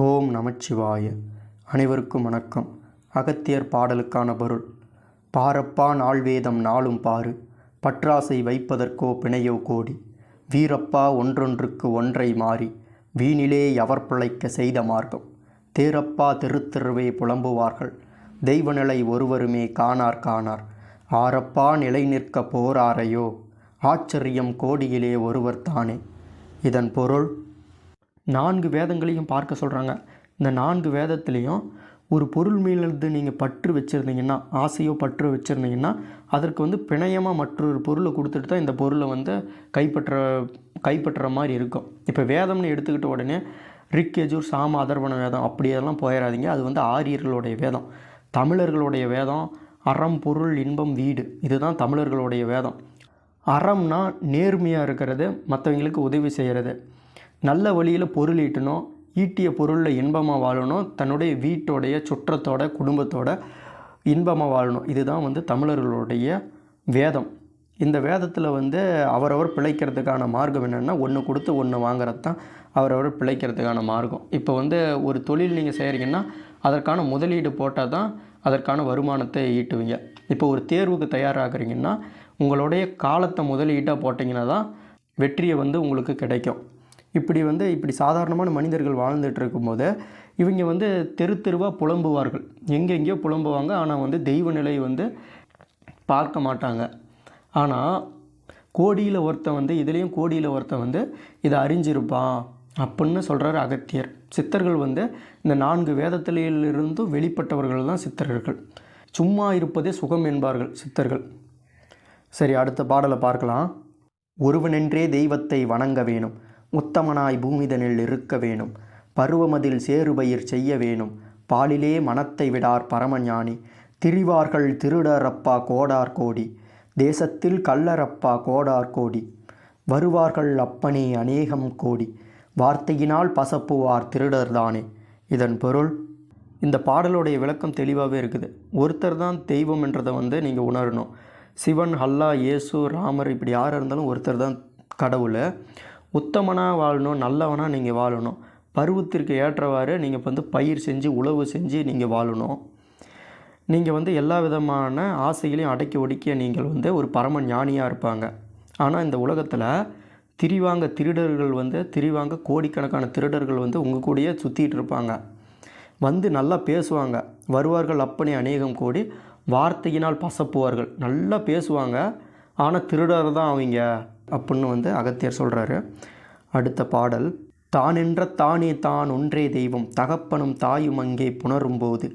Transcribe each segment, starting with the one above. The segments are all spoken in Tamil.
ஓம் நமச்சிவாய. அனைவருக்கும் வணக்கம். அகத்தியர் பாடலுக்கான பொருள். பாரப்பா நாள்வேதம் நாளும் பாரு பற்றாசை வைப்பதற்கோ பிணையோ கோடி. வீரப்பா ஒன்றொன்றுக்கு ஒன்றை மாறி. வீணிலே எவர் பிழைக்க செய்த மார்க்கம். தேரப்பா திருத்திருவே புலம்புவார்கள். தெய்வநிலை ஒருவருமே காணார் காணார். ஆரப்பா நிலை நிற்க போராரையோ. ஆச்சரியம் கோடியிலே ஒருவர் தானே. இதன் பொருள் நான்கு வேதங்களையும் பார்க்க சொல்கிறாங்க இந்த நான்கு வேதத்துலேயும் ஒரு பொருள் மீது நீங்கள் பற்று வச்சுருந்தீங்கன்னா ஆசையோ பற்று வச்சுருந்தீங்கன்னா அதற்கு வந்து பிணையமாக மற்றொரு பொருளை கொடுத்துட்டு தான் இந்த பொருளை வந்து கைப்பற்ற கைப்பற்றுற மாதிரி இருக்கும். இப்போ வேதம்னு எடுத்துக்கிட்ட உடனே ரிக்கேஜூர் சாம அதர்வன வேதம் அப்படியெல்லாம் போயிடாதீங்க அது வந்து ஆரியர்களுடைய வேதம். தமிழர்களுடைய வேதம் அறம் பொருள் இன்பம் வீடு இதுதான் தமிழர்களுடைய வேதம். அறம்னா நேர்மையாக இருக்கிறது மற்றவங்களுக்கு உதவி செய்கிறது நல்ல வழியில் பொருள் ஈட்டணும் ஈட்டிய பொருளில் இன்பமாக வாழணும் தன்னுடைய வீட்டோடைய சுற்றத்தோட குடும்பத்தோட இன்பமாக வாழணும். இதுதான் வந்து தமிழர்களுடைய வேதம். இந்த வேதத்தில் வந்து அவரவர் பிழைக்கிறதுக்கான மார்க்கம் என்னென்னா ஒன்று கொடுத்து ஒன்று வாங்குறது தான் அவரவர் பிழைக்கிறதுக்கான மார்க்கம். இப்போ வந்து ஒரு தொழில் நீங்கள் செய்கிறீங்கன்னா அதற்கான முதலீடு போட்டால் தான் அதற்கான வருமானத்தை ஈட்டுவீங்க. இப்போ ஒரு தேர்வுக்கு தயாராகிறீங்கன்னா உங்களுடைய காலத்தை முதலீட்டாக போட்டிங்கன்னா தான் வெற்றியை வந்து உங்களுக்கு கிடைக்கும். இப்படி வந்து இப்படி சாதாரணமான மனிதர்கள் வாழ்ந்துட்டு இருக்கும்போது இவங்க வந்து தெரு தெருவாக புலம்புவார்கள். எங்கெங்கேயோ புலம்புவாங்க. ஆனால் வந்து தெய்வ நிலை வந்து பார்க்க மாட்டாங்க. ஆனால் கோடியில் ஒருத்தன் வந்து இதுலேயும் கோடியில் ஒருத்தன் வந்து இதை அறிஞ்சிருப்பான் அப்படின்னு சொல்கிறார் அகத்தியர். சித்தர்கள் வந்து இந்த நான்கு வேதத்திலிருந்தும் வெளிப்பட்டவர்கள் தான் சித்தர்கள். சும்மா இருப்பதே சுகம் என்பார்கள் சித்தர்கள். சரி அடுத்த பாடலை பார்க்கலாம். ஒருவனென்றே தெய்வத்தை வணங்க வேணும். உத்தமனாய் பூமிதனில் இருக்க வேணும். பருவமதில் சேறுபயிர் செய்ய வேணும். பாலிலே மனத்தை விடார் பரமஞானி. திரிவார்கள் திருடரப்பா கோடார் கோடி. தேசத்தில் கல்லரப்பா கோடார் கோடி. வருவார்கள் அப்பனே அநேகம் கோடி. வார்த்தையினால் பசப்புவார் திருடர்தானே. இதன் பொருள் இந்த பாடலுடைய விளக்கம் தெளிவாகவே இருக்குது. ஒருத்தர் தான் தெய்வம் என்றதை வந்து நீங்கள் உணரணும். சிவன் ஹல்லா இயேசு ராமர் இப்படி யார் இருந்தாலும் ஒருத்தர் தான் கடவுள். உத்தமனாக வாழணும் நல்லவனாக நீங்கள் வாழணும். பருவத்திற்கு ஏற்றவாறு நீங்கள் வந்து பயிர் செஞ்சு உழவு செஞ்சு நீங்கள் வாழணும். நீங்கள் வந்து எல்லா விதமான ஆசைகளையும் அடக்கி ஒடுக்கிய நீங்கள் வந்து ஒரு பரம ஞானியாக இருப்பாங்க. ஆனால் இந்த உலகத்தில் திரிவாங்க திருடர்கள் வந்து திரிவாங்க கோடிக்கணக்கான திருடர்கள் வந்து உங்கள் கூடயே சுற்றிட்டு இருப்பாங்க. வந்து நல்லா பேசுவாங்க. வருவார்கள் அப்பனே அநேகம் கோடி வார்த்தையினால் பசப்புவார்கள். நல்லா பேசுவாங்க. ஆனால் திருடர் தான் அவங்க. அப்படின்னு வந்து அகத்தியர் சொல்கிறாரு அடுத்த பாடல் தானென்ற தானே தான் ஒன்றே தெய்வம் தகப்பனும் தாயும் அங்கே புணரும்போது.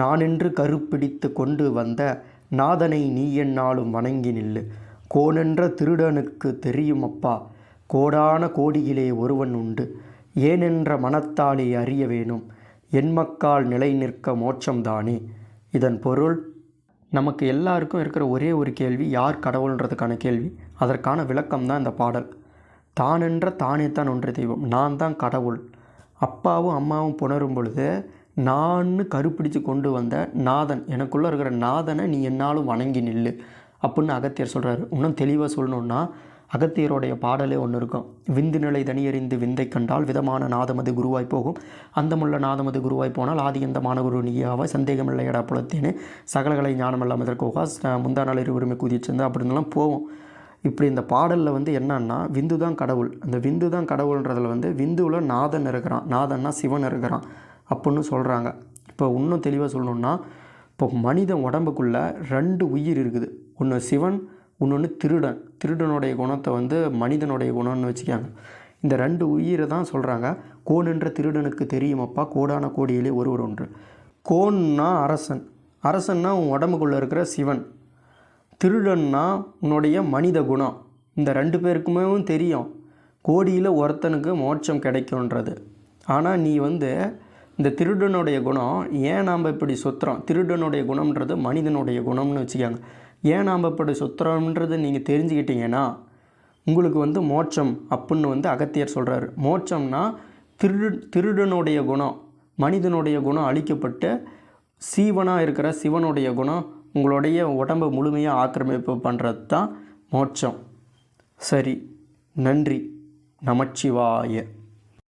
நானென்று கருப்பிடித்து கொண்டு வந்த நாதனை நீ என்னாலும் வணங்கி நில்லு. கோனென்ற திருடனுக்கு தெரியும் அப்பா கோடான கோடியிலே ஒருவன் உண்டு. ஏனென்ற மனத்தாலே அறிய வேணும் என்மக்கால் நிலை நிற்க மோட்சம்தானே இதன் பொருள் நமக்கு எல்லாருக்கும் இருக்கிற ஒரே ஒரு கேள்வி யார் கடவுள்ன்றதுக்கான கேள்வி? அதற்கான விளக்கம் தான் இந்த பாடல். தானென்ற தானே தான் ஒன்று தெய்வம் நான் தான் கடவுள். அப்பாவும் அம்மாவும் புணரும் பொழுது நான் கருப்பிடிச்சு கொண்டு வந்த நாதன் எனக்குள்ளே இருக்கிற நாதனை நீ என்னாலும் வணங்கி நில்லு அப்படின்னு அகத்தியர் சொல்கிறாரு இன்னும் தெளிவாக சொல்லணுன்னா அகத்தியருடைய பாடலே ஒன்று இருக்கும். விந்து நிலை தனியறிந்து விந்தை கண்டால் விதமான நாதமது குருவாய் போகும். அந்தமுள்ள நாதமது குருவாய் போனால் ஆதி எந்த மாணகுரு நீயாவாய் சந்தேகமில்லை எடா புலத்தேனே சகலகளை ஞானமெல்லாம் இதற்கோகா முந்தா நாள் இருவருமே குதிச்சிருந்து அப்படின்லாம் போவோம். இப்படி இந்த பாடலில் வந்து என்னன்னா விந்து தான் கடவுள். அந்த விந்து தான் கடவுள்ன்றதில் வந்து விந்துவில் நாதன் இருக்கிறான். நாதன்னா சிவன் இருக்கிறான். அப்புடின்னு சொல்கிறாங்க இப்போ இன்னும் தெளிவாக சொல்லணுன்னா இப்போ மனித உடம்புக்குள்ளே ரெண்டு உயிர் இருக்குது. ஒன்று சிவன் இன்னொன்று திருடன். திருடனுடைய குணத்தை வந்து மனிதனுடைய குணம்னு வச்சுக்காங்க. இந்த ரெண்டு உயிரை தான் சொல்கிறாங்க கோணுன்ற திருடனுக்கு தெரியுமப்பா? கோடான கோடியிலே ஒருவர் ஒன்று. கோன்னா அரசன். அரசன்னா உன் உடம்புக்குள்ளே இருக்கிற சிவன். திருடன்னா உன்னுடைய மனித குணம். இந்த ரெண்டு பேருக்குமே தெரியும். கோடியில் ஒருத்தனுக்கு மோட்சம் கிடைக்கும்ன்றது. ஆனால் நீ வந்து இந்த திருடனுடைய குணம் ஏன் நாம் இப்படி சுத்துறோம்? திருடனுடைய குணம்ன்றது மனிதனுடைய குணம்னு வச்சுக்காங்க. ஏன் நாம் இப்படி சுத்துறோம்ன்றது நீங்கள் தெரிஞ்சுக்கிட்டீங்கன்னா உங்களுக்கு வந்து மோட்சம் அப்புடின்னு வந்து அகத்தியர் சொல்கிறாரு மோட்சம்னா திரு திருடனுடைய குணம் மனிதனுடைய குணம் அழிக்கப்பட்டு சீவனாக இருக்கிற சிவனுடைய குணம் உங்களுடைய உடம்பை முழுமையாக ஆக்கிரமிப்பு பண்ணுறது தான் மோட்சம். சரி நன்றி. நமச்சிவாய.